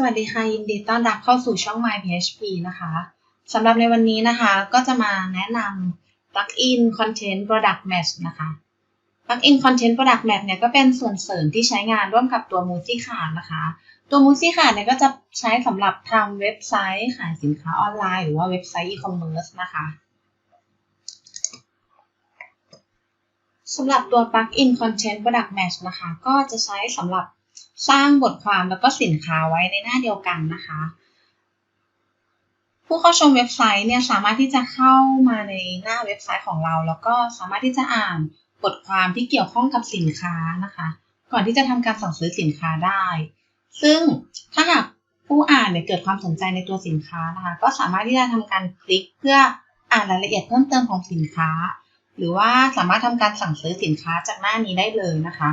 สวัสดีค่ะ ยินดีต้อนรับเข้าสู่ช่อง My PHP นะคะสำหรับในวันนี้นะคะ ก็จะมาแนะนำ Plugin Content Product Match นะคะ Plugin Content Product Match เนี่ยก็เป็นส่วนเสริมที่ใช้งานร่วมกับตัว m u s i c a r d นะคะ ตัว m u s i c a r d เนี่ยก็จะใช้สำหรับทำเว็บไซต์ขายสินค้าออนไลน์ หรือว่าเว็บไซต์ e-commerce นะคะสำหรับตัว Plugin Content Product Match นะคะ ก็จะใช้สำหรับ สร้างบทความแล้วก็สินค้าไว้ในหน้าเดียวกันนะคะ ผู้เข้าชมเว็บไซต์เนี่ยสามารถที่จะเข้ามาในหน้าเว็บไซต์ของเรา แล้วก็สามารถที่จะอ่านบทความที่เกี่ยวข้องกับสินค้านะคะ ก่อนที่จะทำการสั่งซื้อสินค้าได้ ซึ่งถ้าหากผู้อ่านเนี่ยเกิดความสนใจในตัวสินค้านะคะ ก็สามารถที่จะทำการคลิกเพื่ออ่านรายละเอียดเพิ่มเติมของสินค้า หรือว่าสามารถทำการสั่งซื้อสินค้าจากหน้านี้ได้เลยนะคะ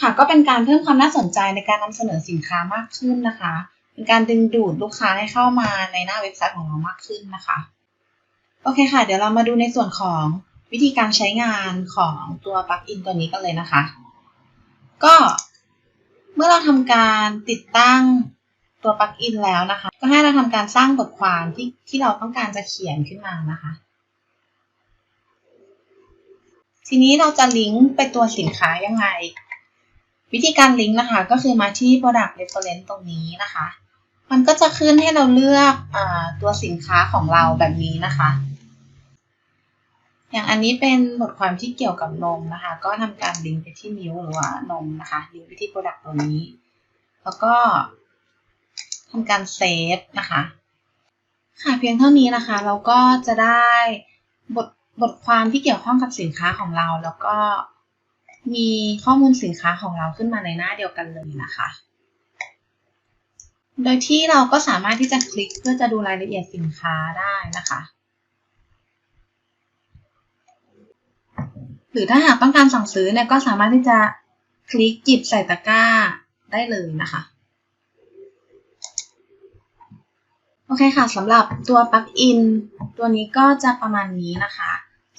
ค่ะก็เป็นการเพิ่มความน่าสนใจในการนำเสนอสินค้ามากขึ้นนะคะ เป็นการดึงดูดลูกค้าให้เข้ามาในหน้าเว็บไซต์ของเรามากขึ้นนะคะ โอเคค่ะ เดี๋ยวเรามาดูในส่วนของวิธีการใช้งานของตัวปลั๊กอินตัวนี้กันเลยนะคะ ก็เมื่อเราทำการติดตั้งตัวปลั๊กอินแล้วนะคะ ก็ให้เราทำการสร้างบทความที่ที่เราต้องการจะเขียนขึ้นมานะคะ ทีนี้เราจะลิงก์ไปตัวสินค้ายังไง วิธีการลิงก์นะคะก็คือมาที่ product reference ตรงนี้นะคะ มันก็จะขึ้นให้เราเลือกอตัวสินค้าของเราแบบนี้นะคะ อย่างอันนี้เป็นบทความที่เกี่ยวกับนมนะคะ ก็ทำการลิงก์ไปที่นิ้วหรือว่านมนะคะ ลิงก์ไปที่ product ตัวนี้ แล้วก็ทำการเซฟนะคะ ค่ะเพียงเท่านี้นะคะ เราก็จะได้บทบทความที่เกี่ยวข้องกับสินค้าของเราแล้วก็ มีข้อมูลสินค้าของเราขึ้นมาในหน้าเดียวกันเลยนะคะ โดยที่เราก็สามารถที่จะคลิกเพื่อจะดูรายละเอียดสินค้าได้นะคะ หรือถ้าหากต้องการสั่งซื้อเนี่ยก็สามารถที่จะคลิกหยิบใส่ตะกร้าได้เลยนะคะ โอเคค่ะสำหรับตัวปลั๊กอินตัวนี้ก็จะประมาณนี้นะคะ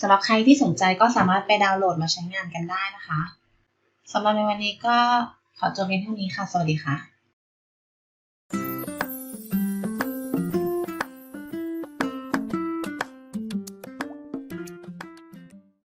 สำหรับใครที่สนใจก็สามารถไปดาวน์โหลดมาใช้งานกันได้นะคะสำหรับในวันนี้ก็ขอจบเพียงเท่านี้ค่ะ สวัสดีค่ะ